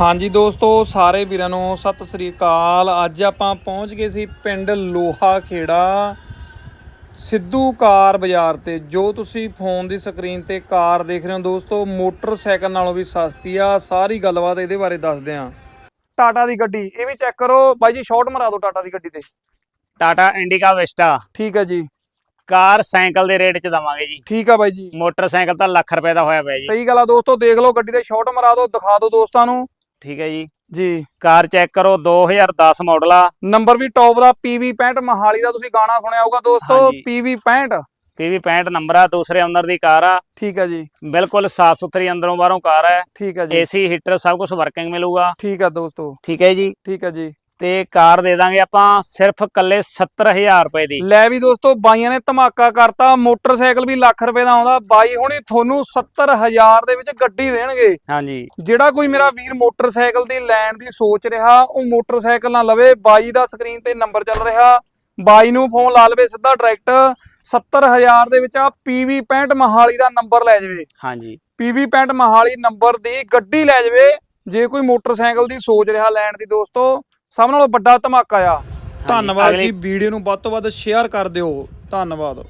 ਹਾਂਜੀ ਦੋਸਤੋ ਸਾਰੇ ਵੀਰਾਂ ਨੂੰ ਸਤਿ ਸ੍ਰੀ ਅਕਾਲ। ਅੱਜ ਆਪਾਂ ਪਹੁੰਚ ਗਏ ਸੀ ਪਿੰਡ ਲੋਹਾ ਖੇੜਾ ਸਿੱਧੂ ਕਾਰ ਬਾਜ਼ਾਰ ਤੇ। ਜੋ ਤੁਸੀਂ ਫੋਨ ਦੀ ਸਕਰੀਨ ਤੇ ਕਾਰ ਦੇਖ ਰਹੇ ਹੋ ਦੋਸਤੋ ਮੋਟਰਸਾਈਕਲ ਨਾਲੋਂ ਵੀ ਸਸਤੀ ਆ। ਸਾਰੀ ਗੱਲਬਾਤ ਇਹਦੇ ਬਾਰੇ ਦੱਸਦੇ ਆ ਟਾਟਾ ਦੀ ਗੱਡੀ ਇਹ ਵੀ ਚੈੱਕ ਕਰੋ। ਬਾਈ ਜੀ ਸ਼ਾਰਟ ਮਰਾ ਦਿਓ ਟਾਟਾ ਦੀ ਗੱਡੀ ਤੇ। Tata Indica Vista. ਠੀਕ ਹੈ ਜੀ। ਕਾਰ ਸਾਈਕਲ ਦੇ ਰੇਟ 'ਚ ਦਵਾਂਗੇ ਜੀ। ਠੀਕ ਆ ਬਾਈ ਜੀ। ਮੋਟਰਸਾਈਕਲ ਤਾਂ ਲੱਖ ਰੁਪਏ ਦਾ ਹੋਇਆ ਪਿਆ ਜੀ। ਸਹੀ ਗੱਲ ਆ ਦੋਸਤੋ ਦੇਖ ਲਓ ਗੱਡੀ ਤੇ ਸ਼ਾਰਟ ਮਰਾ ਦਿਓ ਦਿਖਾ ਦਿਓ ਦੋਸਤਾਂ ਨੂੰ। ਠੀਕ ਹੈ ਜੀ। ਜੀ। ਕਾਰ ਚੈੱਕ ਕਰੋ 2010 ਮਾਡਲ ਆ। ਨੰਬਰ ਵੀ ਟੌਪ ਦਾ PV 65 ਮਹਾਲੀ ਦਾ ਤੁਸੀਂ ਗਾਣਾ ਸੁਣਿਆ ਹੋਊਗਾ ਦੋਸਤੋ। PV 65 PV 65 ਨੰਬਰ ਆ ਦੂਸਰੇ ਓਨਰ ਦੀ ਕਾਰ ਆ। ਠੀਕ ਹੈ ਜੀ। ਬਿਲਕੁਲ ਸਾਫ਼ ਸੁਥਰੀ ਅੰਦਰੋਂ ਬਾਹਰੋਂ ਕਾਰ ਹੈ। ਠੀਕ ਹੈ ਜੀ। ਏਸੀ ਹੀਟਰ ਸਭ ਕੁਝ ਵਰਕਿੰਗ ਮਿਲੂਗਾ। ਠੀਕ ਹੈ ਦੋਸਤੋ। ਠੀਕ ਹੈ ਜੀ। ਠੀਕ ਹੈ ਜੀ। ਤੇ ਕਾਰ ਦੇ ਦਾਂਗੇ ਆਪਾਂ ਸਿਰਫ ਕੱਲੇ 70000 ਰੁਪਏ ਦੀ। ਲੈ ਵੀ ਦੋਸਤੋ ਬਾਈਆਂ ਨੇ ਧਮਾਕਾ ਕਰਤਾ ਮੋਟਰਸਾਈਕਲ ਵੀ ਲੱਖ ਰੁਪਏ ਦਾ ਆਉਂਦਾ। ਬਾਈ ਹੁਣੀ ਤੁਹਾਨੂੰ 70000 ਦੇ ਵਿੱਚ ਗੱਡੀ ਦੇਣਗੇ। ਹਾਂਜੀ। ਜਿਹੜਾ ਕੋਈ ਮੇਰਾ ਵੀਰ ਮੋਟਰਸਾਈਕਲ ਦੀ ਲੈਣ ਦੀ ਸੋਚ ਰਿਹਾ ਉਹ ਮੋਟਰਸਾਈਕਲ ਨਾ ਲਵੇ। ਬਾਈ ਦਾ ਸਕਰੀਨ ਤੇ ਨੰਬਰ ਚੱਲ ਰਿਹਾ। ਬਾਈ ਨੂੰ ਫੋਨ ਲਾ ਲਵੇ ਸਿੱਧਾ ਡਾਇਰੈਕਟ। 70000 ਦੇ ਵਿੱਚ ਆ PV 65 ਮਹਾਲੀ ਦਾ ਨੰਬਰ ਲੈ ਜਾਵੇ। ਹਾਂਜੀ। PV 65 ਮਹਾਲੀ ਨੰਬਰ ਦੀ ਗੱਡੀ ਲੈ ਜਾਵੇ। ਜੇ ਕੋਈ ਮੋਟਰਸਾਈਕਲ ਦੀ ਸੋਚ ਰਿਹਾ ਲੈਣ ਦੀ ਦੋਸਤੋ ਸਭ ਨਾਲੋਂ ਵੱਡਾ ਧਮਾਕਾ ਆ। ਧੰਨਵਾਦ ਜੀ ਵੀਡੀਓ ਨੂੰ ਵੱਧ ਤੋਂ ਵੱਧ ਸ਼ੇਅਰ ਕਰ ਦਿਓ। ਧੰਨਵਾਦ।